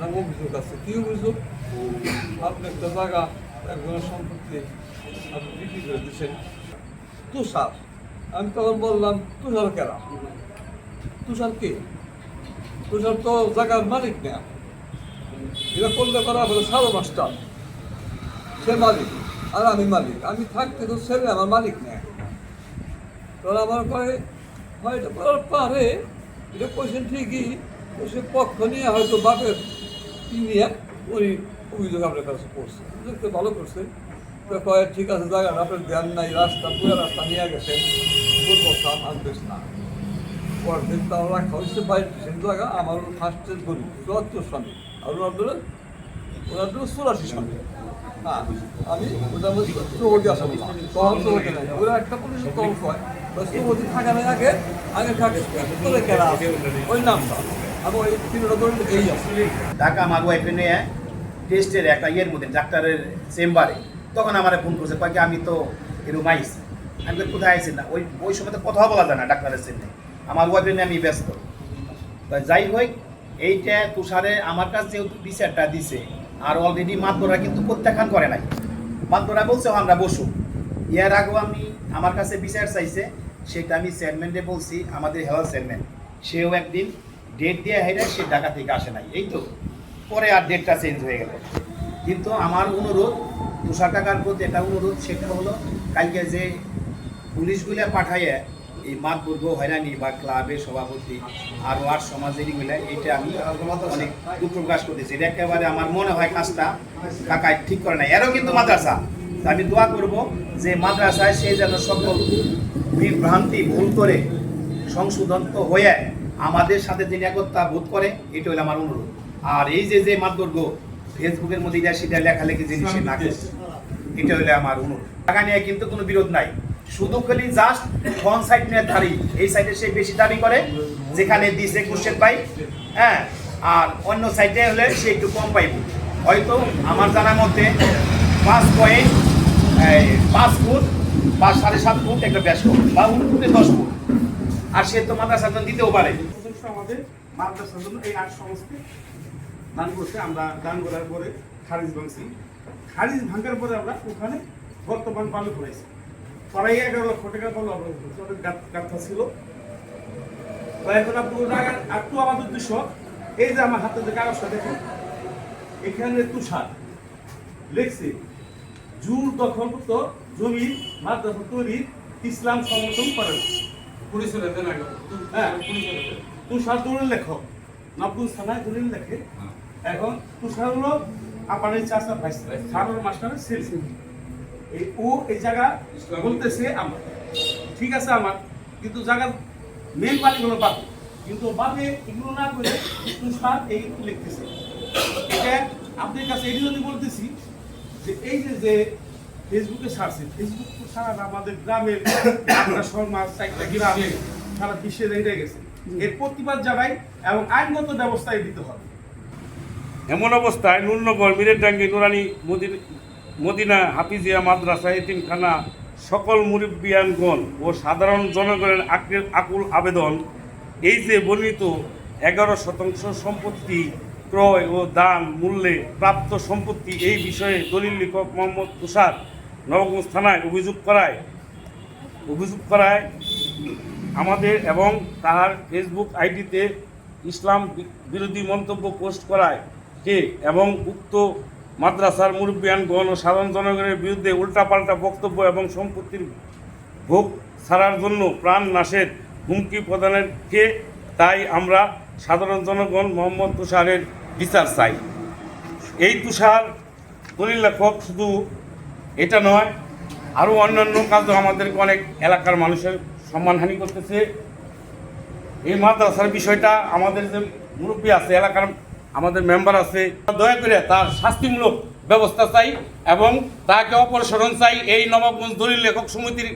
নাম অভিযোগ আছে কি অভিযোগ আপনি একটা জায়গা, একজনের সম্পত্তি আপনি বিক্রি করে দিচ্ছেন তুষার, আমি তখন বললাম, তুষার কেরা? তুষার কে? তুষার তো জায়গার মালিক না। এটা করলে করা হলো সারো মাস্টার। সে মালিক, আর আমি মালিক। আমি থাকতে তো ছেলে, আমার মালিক না। তোরা আমার কয়ে হয়তো করার পারে, এটা কোয়েশন ঠিকই সে পক্ষ নিয়ে হয়তো বাপের নিয়ে উনি অভিযোগ আপনার কাছে করছে। দেখতে ভালো করছে। কয়ে ঠিক আছে জায়গাটা আপনার জ্ঞান নাই, রাস্তা, পুরো রাস্তা নিয়ে গেছেন বলতাম আর বেশ না। পরদিন তাও রাখা হয়েছে, বাইরে সেই জায়গা, আমার ফার্স্টের গরিব চুয়াত্তর স্বামী। আর ওনাদের ওনাদের চুরাশি স্বামী। হ্যাঁ আমি ওটা আমি চৌবতী আসা বললাম তখন চৌবতী নাই। ওরা একটা পুলিশ কল কয় চৌবতী থাকা নাই আগে আগে থাকে তোরে কেনা আছে ওই নামটা ঢাকা আমার ওয়াইফে নিয়ে টেস্টের একটা ইয়ের মধ্যে, ডাক্তারের চেম্বারে। তখন আমার ফোন করছে কয়েক আমি তো এরকম আইসি আমি কোথায় আইসি না? ওই ওই সময় তো কথা বলা যায় না ডাক্তারের সামনে। আমার ওয়াইফে নিয়ে আমি ব্যস্ত। যাই হোক, এইটা তুষারে আমার কাছে যেহেতু বিচারটা দিছে, আর অলরেডি মাতবরা কিন্তু প্রত্যাখ্যান করে নাই। মাতবরা বলছে আমরা বসু। ইয়ার আগেও আমি, আমার কাছে বিচার চাইছে, সেটা আমি চেয়ারম্যানকে বলছি, আমাদের হেলথ চেয়ারম্যান সেও একদিন ডেট দিয়ে হেরে সে ঢাকা থেকে আসে নাই। এই তো, পরে আর ডেটটা চেঞ্জ হয়ে গেল। কিন্তু আমার অনুরোধ তুষার কাকার প্রতি এটা অনুরোধ সেটা হলো, কালকে যে পুলিশগুলা পাঠাইয়ে এই মাতবর্গ হয়রানি বা ক্লাবের সভাপতি আর ওয়ার্ড সমাজেরই গুলা এটা আমি অনেক দুঃখ প্রকাশ করতেছি। এটা একেবারে আমার মনে হয় কাজটা কাকায় ঠিক করে নাই। এরও কিন্তু মাদ্রাসা। আমি দোয়া করব যে মাদ্রাসায় সে যেন সকল বিভ্রান্তি ভুল করে সংশোধন তো হয়ে আমাদের সাথে যিনি একতা বোধ করে, এটা হলো আমার অনুরোধ। আর এই যে যে মাতবর্গ ফেসবুকের মধ্যে যা সেটা লেখালেখি জিনিস না এটা হলো আমার অনুরোধ। টাকা নিয়ে কিন্তু কোনো বিরোধ নাই। শুধু খালি জাস্ট ফ্রন্ট সাইড নিয়ে দাঁড়ি। এই সাইডে সে বেশি দাবি করে, যেখানে দিছে কুশের পাই হ্যাঁ? আর অন্য সাইডে হলে সে একটু কম পাইব। হয়তো আমার জানার মধ্যে পাঁচ পয়েন্ট পাঁচ ফুট বা সাড়ে সাত ফুট একটা ব্যাস বা উনিশ ফুটে দশ ফুট। আর সে তো মাদ্রাসা তো দিতেও পারে। আমাদের মাদ্রাসার জন্য এই আট সংস্থা দান করছে। আমরা দান করার পরে খারিজ ভাঙছি। খারিজ ভাঙার পরে আমরা ওখানে বর্তমান পালু এগারো লক্ষ টাকা পালু আমরা ছিল। একটু আমাদের উদ্দেশ্য, এই যে আমার হাতে যে কাগজটা এখানে তুষার লেখছে জুর দখলমুক্ত জমি মাদ্রাসা তৈরি ইসলাম সমর্থন করেন হ্যাঁ। তুষার দৌড়ের লেখক লেখে। এখন তুষার হলো আপানের চাষা ভাই সারোর মাস্টারের ছেলে এই ও এই জায়গা বলতেছে আমার। ঠিক আছে আমার। কিন্তু জায়গার মেন মালিক হলো বাপু। কিন্তু বাপে এগুলো না করে তুষার এই লিখতেছে। এটা আপনার কাছে এই যদি বলতেছি যে এই যে যে ফেসবুকে ছাড়ছে ফেসবুক তো সারা আমাদের গ্রামের আমরা সমাজ চারটা গ্রামে সারা বিশ্বে রেখে গেছে। এর প্রতিবাদ জানাই এবং আইনগত ব্যবস্থায় দিতে হবে। এমন অবস্থায় নুরনগর মিরেরডাঙ্গি নুরানি মদিন মদিনা হাফিজিয়া মাদ্রাসা এতিমখানা সকল মুরব্বিয়ানগণ ও সাধারণ জনগণের আকুল আকুল আবেদন এই যে বর্ণিত এগারো শতাংশ সম্পত্তি ক্রয় ও দান মূল্যে প্রাপ্ত সম্পত্তি এই বিষয়ে দলিল লেখক মোহাম্মদ তুষার নবগঞ্জ থানায় অভিযোগ করায় অভিযোগ করায় আমাদের এবং তার ফেসবুক আইডিতে ইসলাম বিরোধী মন্তব্য পোস্ট করায় কে এবং উক্ত মাদ্রাসার মুরব্বিয়ানগণ ও সাধারণ জনগণের বিরুদ্ধে উল্টাপাল্টা বক্তব্য এবং সম্পত্তির ভোগ ছাড়ার জন্য প্রাণ নাশের হুমকি প্রদানের কে, তাই আমরা সাধারণ জনগণ মোহাম্মদ তুষারের বিচার চাই। এই তুষার দলিল লেখক শুধু এটা নয় আরও অন্যান্য কাজও আমাদেরকে অনেক এলাকার মানুষের সম্মানহানি করতেছে। এই মাদ্রাসার বিষয়টা আমাদের যে মুরব্বী আছে, এলাকার আমাদের মেম্বার আছে, দয়া করে তার শাস্তিমূলক ব্যবস্থা চাই এবং তাকে অপসারণ চাই। এই নবাবগঞ্জ দলিল লেখক সমিতির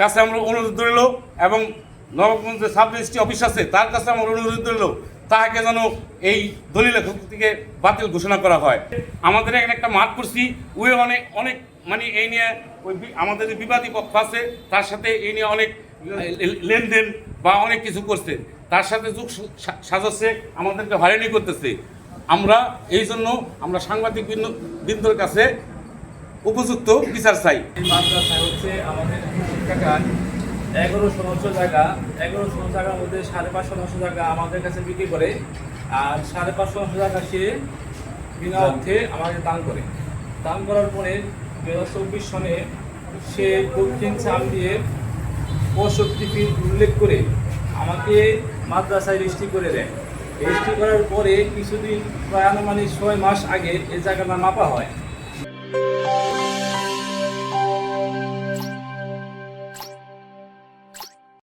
কাছে আমরা অনুরোধ রইল এবং নবাবগঞ্জের সাব রেজিস্ট্রি অফিস আছে, তার কাছে আমার অনুরোধ রইল তাকে যেন এই দলিল থেকে বাতিল ঘোষণা করা হয়। আমাদের এখানে একটা মাঠ করছি ওই অনেক অনেক মানে এই নিয়ে ওই আমাদের যে বিবাদী পক্ষ আছে, তার সাথে এই নিয়ে অনেক লেনদেন বা অনেক কিছু করছে। তার সাথে যুগ সাজাচ্ছে, আমাদেরকে হয়রানি করতেছে। আমরা এই জন্য আমরা সাংবাদিক বৃন্দ- বৃন্দর কাছে উপযুক্ত বিচার চাই। এই মাদ্রাসায় হচ্ছে আমাদের এগারো শতাংশ জায়গা, এগারো শতাংশ জায়গার মধ্যে সাড়ে পাঁচ শতাংশ জায়গা আমাদের কাছে বিক্রি করে, আর সাড়ে পাঁচ শতাংশ জায়গা সে বিনা অর্থে আমাকে দান করে। দান করার পরে দু হাজার চব্বিশ সনে সে দক্ষিণ চাল দিয়ে পঁয়ষট্টি উল্লেখ করে আমাকে মাদ্রাসায় রেজিস্ট্রি করে দেয়। রেজিস্ট্রি করার পরে কিছুদিন প্রায় আনুমানিক ছয় মাস আগে এই জায়গাটা মাপা হয়।